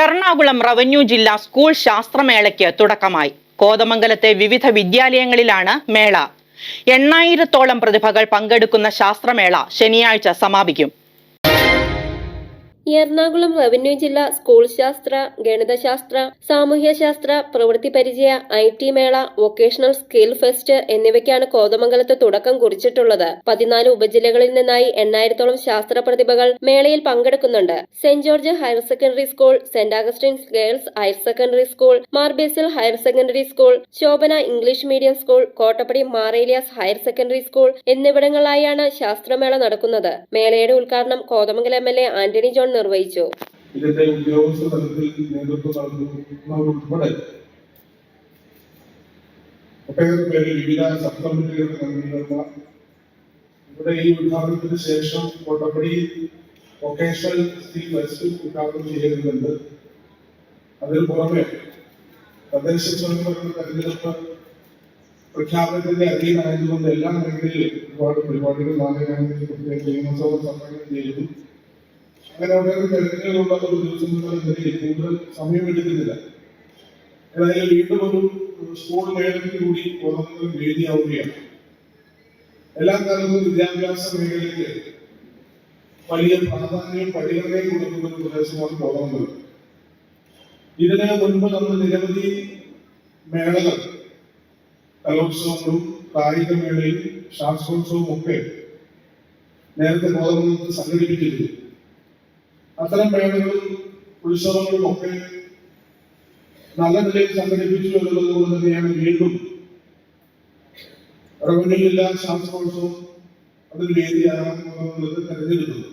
Ernakulam revenue ജില്ലാ school ശാസ്ത്രമേളയ്ക്ക് തുടക്കമായി. കോതമംഗലത്തെ വിവിധ വിദ്യാലയങ്ങളിലാണ് മേള. എണ്ണായിരത്തോളം പ്രതിഭകൾ പങ്കെടുക്കുന്ന ശാസ്ത്രമേള ശനിയാഴ്ച സമാപിക്കും. എറണാകുളം റവന്യൂ ജില്ല സ്കൂൾ ശാസ്ത്ര ഗണിതശാസ്ത്ര സാമൂഹ്യശാസ്ത്ര പ്രവൃത്തി പരിചയ ഐ ടി മേള വൊക്കേഷണൽ സ്കിൽ ഫെസ്റ്റ് എന്നിവയ്ക്കാണ് കോതമംഗലത്ത് തുടക്കം കുറിച്ചിട്ടുള്ളത്. പതിനാല് ഉപജില്ലകളിൽ നിന്നായി എണ്ണായിരത്തോളം ശാസ്ത്ര പ്രതിഭകൾ മേളയിൽ പങ്കെടുക്കുന്നുണ്ട്. Saint George higher secondary school Saint Augustine's girls higher secondary school Mar Basil higher secondary school Shobhana English medium school Kottappady Mar Elias higher secondary school എന്നിവിടങ്ങളിലായാണ് ശാസ്ത്രമേള നടക്കുന്നത്. മേളയുടെ ഉദ്ഘാടനം Kothamangalam M L A Antony John നിർവഹിച്ചു. ഇതിന്റെ വിവിധ ഈ ശേഷം vocational പ്രഖ്യാപനത്തിന്റെ അധീനമായതുകൊണ്ട് എല്ലാ മേഖലയിലും ഒരുപാട് പരിപാടികൾ നാളെ പ്രത്യേക നിയമസഭ സമ്മേളനം ചെയ്തു. അങ്ങനെ വളരെ തിരക്കുകളുള്ള ഒരു ദിവസം കൂടുതൽ സമയം എടുക്കുന്നില്ല ഏതായാലും വീണ്ടും ഒരു സ്കൂൾ മേഖലയ്ക്ക് കൂടി വേദിയാവുകയാണ് എല്ലാ കാലത്തും വിദ്യാഭ്യാസ മേഖലയ്ക്ക് വലിയ പ്രാധാന്യം പരിഗണനയും കൊടുക്കുന്ന ഒരു പ്രദേശമാണ് കോതമംഗലം ഇതിന് മുൻപ് നമ്മൾ നിരവധി മേളകൾ കലോത്സവങ്ങളും കായികമേളയും ശാസ്ത്രോത്സവവും ഒക്കെ നേരത്തെ സംഘടിപ്പിച്ചിരുന്നു. അത്തരം മേളകളും ഉത്സവങ്ങളും ഒക്കെ നല്ല നിലയിൽ സംഘടിപ്പിച്ചു എന്നുള്ളത് കൊണ്ട് തന്നെയാണ് വീണ്ടും റവന്യൂ ജില്ലാ ശാസ്ത്രോത്സവം അതിന് വേദിയാകുന്നത് തെരഞ്ഞെടുക്കുന്നത്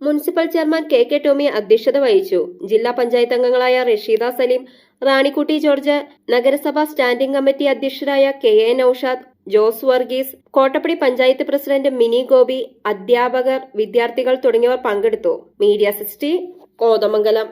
municipal chairman K K Tomy അധ്യക്ഷത വഹിച്ചു. ജില്ലാ പഞ്ചായത്ത് അംഗങ്ങളായ റഷീദ സലീം റാണിക്കുട്ടി ജോർജ് നഗരസഭാ standing committee അധ്യക്ഷരായ K A Naushad Jose Varghese Kottappady panchayat president Mini Gopi അധ്യാപകർ വിദ്യാർത്ഥികൾ തുടങ്ങിയവർ പങ്കെടുത്തു. Media sixty Kothamangalam.